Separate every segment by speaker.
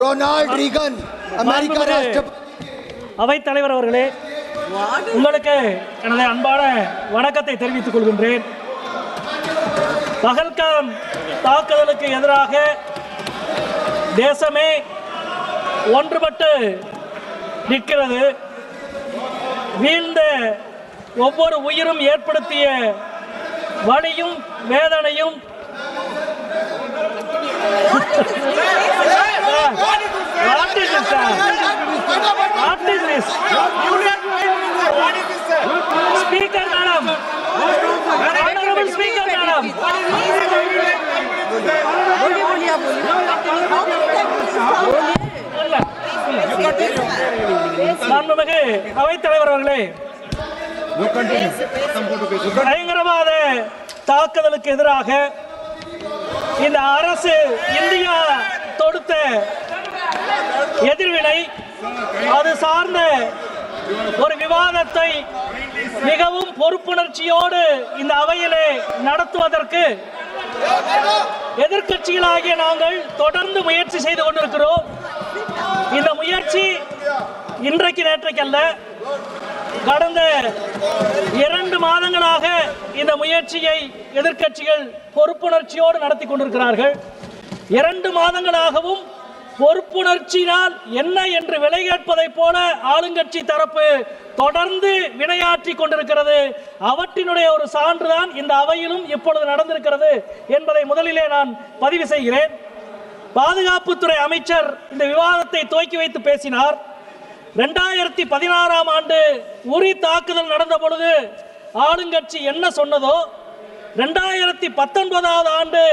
Speaker 1: Ronald
Speaker 2: Reagan
Speaker 1: அமெரிக்க
Speaker 2: அவை தலைவர் அவர்களே உங்களுக்கு எனது அன்பான வணக்கத்தை தெரிவித்துக் கொள்கின்றேன். பகல்காம் தாக்குதலுக்கு எதிராக தேசமே ஒன்றுபட்டு நிற்கிறது. வீழ்ந்த ஒவ்வொரு உயிரும் ஏற்படுத்திய வலியும் வேதனையும் What is this, sir? What is this? Speaker, madam. Honorable Speaker, madam. இல்ல. மாண்புமிகு அவைத்தலைவர் அவர்களே பயங்கரவாத தாக்குதலுக்கு எதிராக இந்த அரசு இந்தியா தொடுத்த எதிர்வினை அது சார்ந்த ஒரு விவாதத்தை மிகவும் பொறுப்புணர்ச்சியோடு இந்த அவையிலே நடத்துவதற்கு எதிர்க்கட்சிகளாகிய நாங்கள் தொடர்ந்து முயற்சி செய்து கொண்டிருக்கிறோம். இந்த முயற்சி இன்றைக்கு நேற்றைக்கல்ல கடந்த இரண்டு மாதங்களாக இந்த முயற்சியை எதிர்க்கட்சிகள் பொறுப்புணர்ச்சியோடு நடத்தி கொண்டிருக்கிறார்கள். இரண்டு மாதங்களாகவும் பொறுப்புணர்ச்சியினால் என்ன என்று விலை கேட்பதைப் போல ஆளுங்கட்சி தரப்பு தொடர்ந்து வினையாற்றி கொண்டிருக்கிறது. அவற்றினுடைய ஒரு சான்றுதான் இந்த அவையிலும் இப்பொழுது நடந்திருக்கிறது என்பதை முதலிலே நான் பதிவு செய்கிறேன். பாதுகாப்புத்துறை அமைச்சர் இந்த விவாதத்தை துவக்கி வைத்து பேசினார். ரெண்டாயிரத்தி பதினாறாம் ஆண்டு உரி தாக்குதல் நடந்த பொழுது ஆளுங்கட்சி என்ன சொன்னதோ ரெண்டாயிரத்தி பத்தொன்பதாவது ஆண்டு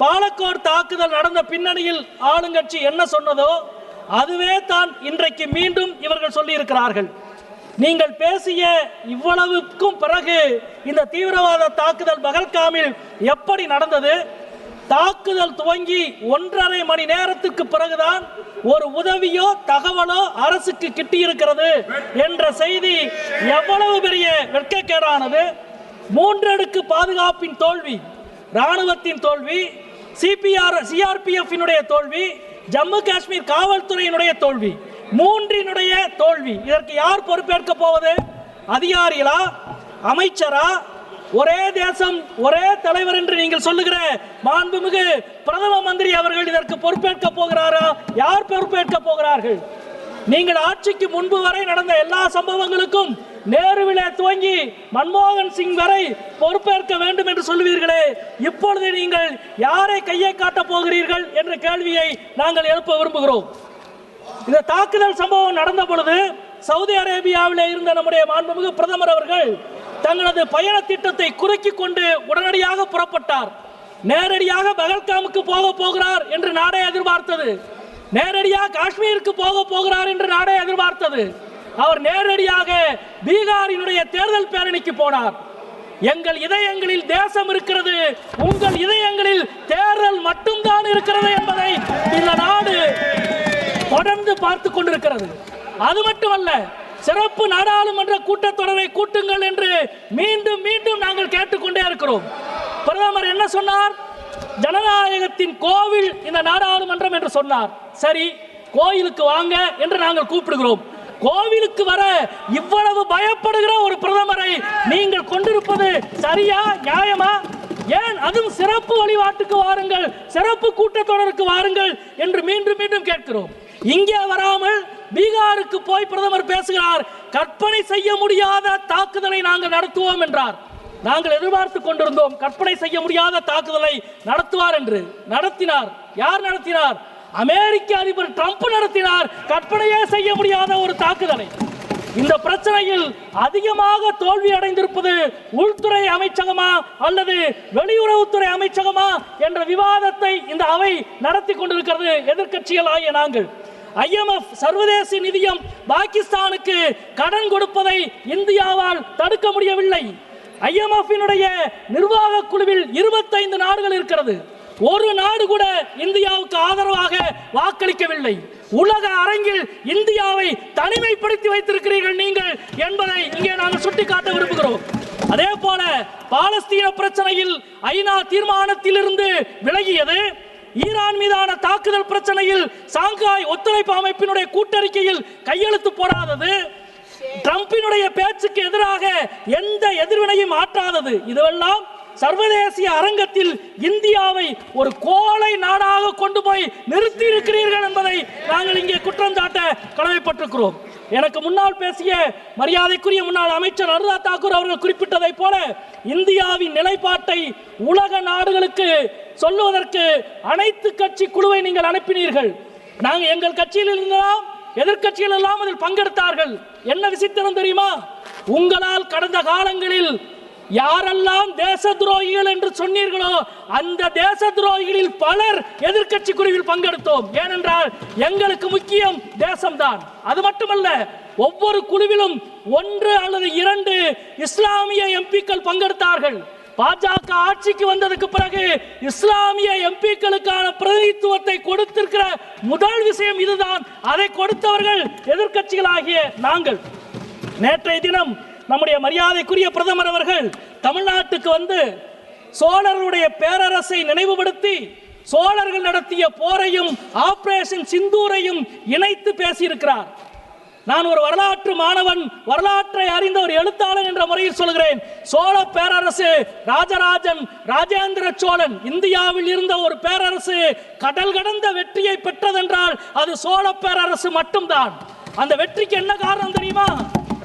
Speaker 2: பாலக்கோட் தாக்குதல் நடந்த பின்னணியில் ஆளுங்கட்சி என்ன சொன்னதோ அதுவே தான் இன்றைக்கு மீண்டும் இவர்கள் சொல்லியிருக்கிறார்கள். நீங்கள் பேசிய இவ்வளவுக்கும் பிறகு இந்த தீவிரவாத தாக்குதல் பகல்காமில் எப்படி நடந்தது? தாக்குதல் துவங்கி ஒன்றரை மணி நேரத்துக்கு பிறகுதான் ஒரு உதவியோ தகவலோ அரசுக்கு கிட்டியிருக்கிறது என்ற செய்தி எவ்வளவு பெரிய வெட்கக்கேடானது? மூன்றடுக்கு பாதுகாப்பின் தோல்வி ராணுவத்தின் தோல்வி சிபிஆர் சிஆர்பிஎஃபினுடைய தோல்வி ஜம்மு காஷ்மீர் காவல்துறையினுடைய தோல்வி மூன்றினுடைய தோல்வி. இதற்கு யார் பொறுப்பேற்க போவது? அதிகாரிகளா? அமைச்சரா? ஒரே தேசம் ஒரே தலைவர் என்று நீங்கள் சொல்லுகிற மாண்புமிகு பிரதம மந்திரி அவர்கள் இதற்கு பொறுப்பேற்க போகிறாரா? யார் பொறுப்பேற்க போகிறார்கள்? நீங்கள் ஆட்சிக்கு முன்பு வரை நடந்த எல்லா சம்பவங்களுக்கும் நேருவிலே துவங்கி மன்மோகன் சிங் வரை பொறுப்பேற்க வேண்டும் என்று சொல்லுவீர்களே. இப்பொழுது நீங்கள் யாரை கையை காட்டப் போகிறீர்கள் என்ற கேள்வியை நாங்கள் எழுப்ப விரும்புகிறோம். இந்த தாக்குதல் சம்பவம் நடந்த பொழுது சவுதி அரேபியாவிலே இருந்த நம்முடைய மாண்புமிகு பிரதமர் அவர்கள் தங்களது பயண திட்டத்தை குறுக்கி கொண்டு உடனடியாக புறப்பட்டார். நேரடியாக பகல்காமுக்கு போக போகிறார் என்று நாடே எதிர்பார்த்தது. நேரடியாக காஷ்மீருக்கு போக போகிறார் என்று நாடே எதிர்பார்த்தது. அவர் நேரடியாக பீகாரினுடைய தேர்தல் பேரணிக்கு போனார். எங்கள் இதயங்களில் தேசம் இருக்கிறது. உங்கள் இதயங்களில் தேர்தல் மட்டும்தான் இருக்கிறது என்பதை இந்த நாடு தொடர்ந்து பார்த்து கொண்டிருக்கிறது. அது மட்டுமல்ல சிறப்பு நாடாளுமன்ற கூட்டத்தொடரை கூட்டுங்கள் என்று மீண்டும் மீண்டும் நாங்கள் கேட்டுக்கொண்டே இருக்கிறோம். பிரதமர் என்ன சொன்னார்? ஜனநாயகத்தின் கோவில் இந்த நாடாளுமன்றம் என்று சொன்னார். சரி கோயிலுக்கு வாங்க என்று நாங்கள் கூப்பிடுகிறோம். கோவிலுக்கு வர இவ்வளவு பயப்படுகிற ஒரு பிரதமரை நீங்கள் கொண்டிருப்பது சரியா நியாயமா? ஏன் அதுவும் சிறப்பு வழிபாட்டுக்கு வாருங்கள் சிறப்பு கூட்டத்தொடருக்கு வாருங்கள் என்று மீண்டும் மீண்டும் கேட்கிறோம். இங்கே வராமல் பீகாருக்கு போய் பிரதமர் பேசுகிறார். கற்பனை செய்ய முடியாத தாக்குதலை நாங்கள் நடத்துவோம் என்றார். நாங்கள் எதிர்பார்த்து கொண்டிருந்தோம் கற்பனை செய்ய முடியாத தாக்குதலை நடத்துவார் என்று. நடத்தினார். யார் நடத்தினார்? அமெரிக்க அதிபர் ட்ரம்ப் நடத்தினார். கற்பனையே செய்ய முடியாத ஒரு தாக்குதலை. இந்த பிரச்சனையில் அதிகமாக தோல்வி அடைந்திருப்பது உள்துறை அமைச்சகமா அல்லது வெளியுறவுத்துறை அமைச்சகமா என்ற விவாதத்தை இந்த அவை நடத்தி கொண்டிருக்கிறது எதிர்கட்சிகள் ஆகிய நாங்கள். ஐஎம்எஃப் சர்வதேச நிதியம் பாகிஸ்தானுக்கு கடன் கொடுப்பதை இந்தியாவால் தடுக்க முடியவில்லை. ஐஎம்எஃபினுடைய நிர்வாக குழுவில் இருபத்தைந்து நாடுகள் இருக்கிறது. ஒரு நாடு கூட இந்தியாவுக்கு ஆதரவாக வாக்களிக்கவில்லை. உலக அரங்கில் இந்தியாவை தனிமைப்படுத்தி வைத்திருக்கிறீர்கள் நீங்கள் என்பதை இங்கே நாங்கள் சுட்டிக்காட்ட விரும்புகிறோம். அதே போல பாலஸ்தீன பிரச்சனையில் ஐநா தீர்மானத்திலிருந்து விலகியது. ஈரான் மீதான தாக்குதல் பிரச்சனையில் சாங்காய் ஒத்துழைப்பு அமைப்பினுடைய கூட்டறிக்கையில் கையெழுத்து போடாதது. ட்ரம்பினுடைய பேச்சுக்கு எதிராக எந்த எதிர்வினையும் ஆற்றாதது. இதுவெல்லாம் சர்வதேசிய அரங்கத்தில் இந்தியாவை ஒரு கோழை நாடாக கொண்டு போய் நிறுத்தி இருக்கிறீர்கள் என்பதை நாங்கள் இங்கே குற்றம் சாட்ட கடமைப்பட்டிருக்கிறோம். எனக்கு முன்னால் பேசிய மரியாதைக்குரிய முன்னாள் அமைச்சர் அனுராக் தாக்கூர் அவர்கள் குறிப்பிட்டதைப் போல இந்தியாவின் நிலைப்பாட்டை உலக நாடுகளுக்கு சொல்லுவதற்கு அனைத்து கட்சி குழுவை நீங்கள் அனுப்பினீர்கள். நாங்கள் எங்கள் கட்சியில் இருந்தோம் எதிர்கட்சிகள் எல்லாம் அதில் பங்கெடுத்தார்கள். என்ன விசித்திரம் தெரியுமா? உங்களால் கடந்த காலங்களில் யாரெல்லாம் தேச துரோகிகள் என்று சொன்னீர்களோ அந்த தேச துரோகிகளில் பலர் எதிர்கட்சி குழுவில் பங்கெடுத்தோம். ஏனென்றால் எங்களுக்கு முக்கியம் தேசம்தான். அது மட்டுமல்ல ஒவ்வொரு குழுவிலும் ஒன்று அல்லது இரண்டு இஸ்லாமிய எம்பிக்கள் பங்கெடுத்தார்கள். பாஜக ஆட்சிக்கு வந்ததுக்கு பிறகு இஸ்லாமிய எம்பிக்களுக்கான பிரதிநிதித்துவத்தை கொடுத்திருக்கிற முதல் விஷயம் இதுதான். அதை கொடுத்தவர்கள் எதிர்க்கட்சிகளாகிய நாங்கள். நேற்றைய தினம் நம்முடைய மரியாதைக்குரிய பிரதமர் அவர்கள் தமிழ்நாட்டுக்கு வந்து சோழர்களுடைய பேரரசை நினைவுபடுத்தி சோழர்கள் நடத்திய போரையும் ஆபரேஷன் சிந்தூரையும் இணைத்து பேசியிருக்கிறார். நான் ஒரு வரலாற்று மாணவன் வரலாற்றை அறிந்த ஒரு எழுத்தாளன் என்ற முறையில் சொல்கிறேன். சோழ பேரரசு ராஜராஜன் ராஜேந்திர சோழன் இந்தியாவில் இருந்த ஒரு பேரரசு கடல் கடந்த வெற்றியை பெற்றதென்றால் அது சோழ பேரரசு மட்டும்தான். அந்த வெற்றிக்கு என்ன காரணம் தெரியுமா?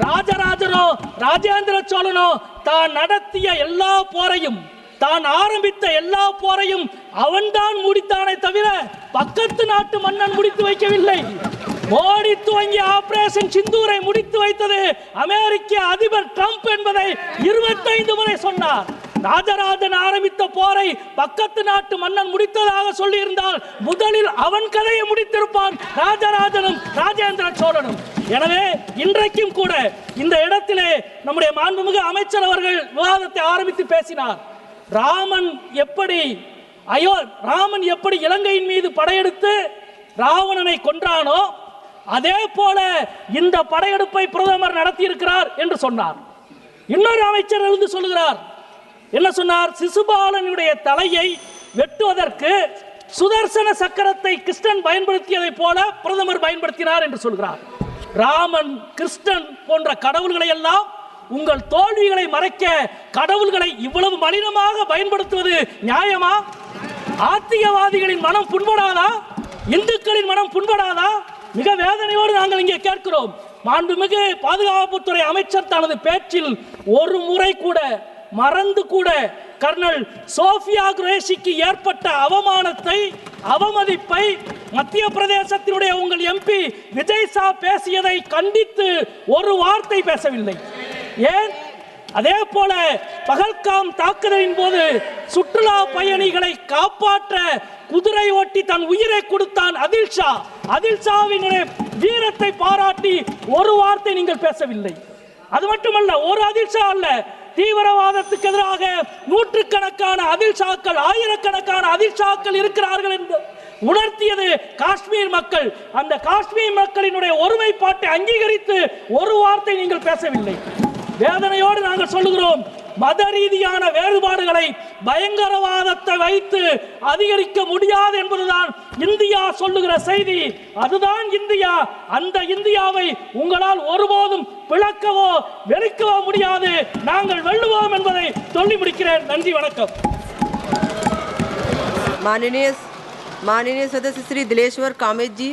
Speaker 2: ராஜராஜனோ ராஜேந்திர சோழனோ தான் நடத்திய எல்லா போரையும் தான் ஆரம்பித்த எல்லா போரையும் அவன்தான் முடித்தானே தவிர பக்கத்து நாட்டு மன்னன் முடித்து வைக்கவில்லை. மோடி துவங்கிய ஆபரேஷன் சிந்தூரை முடித்து வைத்தது அமெரிக்க அதிபர் ட்ரம்ப் என்பதை இருபத்தைந்து முறை சொன்னார். ராஜராஜன் ஆரம்பித்த போரை பக்கத்து நாட்டு மன்னன் முடித்ததாக சொல்லியிருந்தால் முதலில் அவன் கதையை முடித்திருப்பான் ராஜராஜனும் ராஜேந்திர சோழனும். எனவே இன்றைக்கும் கூட இந்த இடத்திலே நம்முடைய மாண்புமிகு அமைச்சர் அவர்கள் விவாதத்தை ஆரம்பித்து பேசினார். ராமன் எப்படி அயோ ராமன் எப்படி இலங்கையின் மீது படையெடுத்து ராவணனை கொன்றானோ அதே போல இந்த படையெடுப்பை பிரதமர் நடத்தியிருக்கிறார் என்று சொன்னார். இன்னொரு அமைச்சர் எழுந்து சொல்லுகிறார். என்ன சொன்னார்? சிசுபாலனுடைய தலையை வெட்டுவதற்கு சுதர்சன சக்கரத்தை கிருஷ்ணன் பயன்படுத்தியதைப் போல பிரதமர் பயன்படுத்தினார் என்று சொல்கிறார். ராமன் கிருஷ்ணன் போன்ற கடவுள்களை எல்லாம் உங்கள் தோல்விகளை மறைக்க கடவுள்களை இவ்வளவு மலினமாக பயன்படுத்துவது நியாயமா? ஆத்தியவாதிகளின் மனம் புண்படாதா? இந்துக்களின் மனம் புண்படாதா? மிக வேதனையோடு நாங்கள் இங்கே கேட்கிறோம். மாண்புமிகு பாதுகாப்புத்துறை அமைச்சர் தனது பேச்சில் ஒரு முறை கூட மறந்து கூட கர்னல் சோஃபியா குரேஷிக்கு ஏற்பட்ட அவமானத்தை அவமதிப்பை மத்திய பிரதேசத்தினுடைய உங்கள் எம்பி விஜய் சா பேசியதை கண்டித்து ஒரு வார்த்தை பேசவில்லை. ஏன்? அதே போல பகல்காம் தாக்குதலின் போது சுற்றுலா பயணிகளை காப்பாற்ற குதிரை ஓட்டி தன் உயிரை கொடுத்தான் அதில் ஷா. அதில் ஷாவினுடைய வீரத்தை பாராட்டி ஒரு வார்த்தை நீங்கள் பேசவில்லை. அது மட்டுமல்ல ஒரு அதிர்ஷா அல்ல தீவிரவாதத்துக்கு எதிராக நூற்றுக்கணக்கான அதில் ஷாக்கள் ஆயிரக்கணக்கான அதில் இருக்கிறார்கள் என்று உணர்த்தியது காஷ்மீர் மக்கள். அந்த காஷ்மீர் மக்களினுடைய ஒருமைப்பாட்டை அங்கீகரித்து ஒரு வார்த்தை நீங்கள் பேசவில்லை. வேதனையோடு நாங்கள் சொல்லுகிறோம் மத ரீதியான வேறுபாடுகளை பயங்கரவாதத்தை வைத்து அதிகரிக்க முடியாது என்பதுதான் இந்தியா சொல்லுகிற செய்தி அதுதான் இந்தியா அந்த இந்தியாவை உங்களால் ஒருபோதும் பிளக்கவோ வெறுக்கவோ முடியாது நாங்கள் வெல்லுவோம் என்பதை சொல்லி முடிக்கிறேன் நன்றி வணக்கம்
Speaker 3: माननीय माननीय सदस्य श्री दिलेश्वर कामेत जी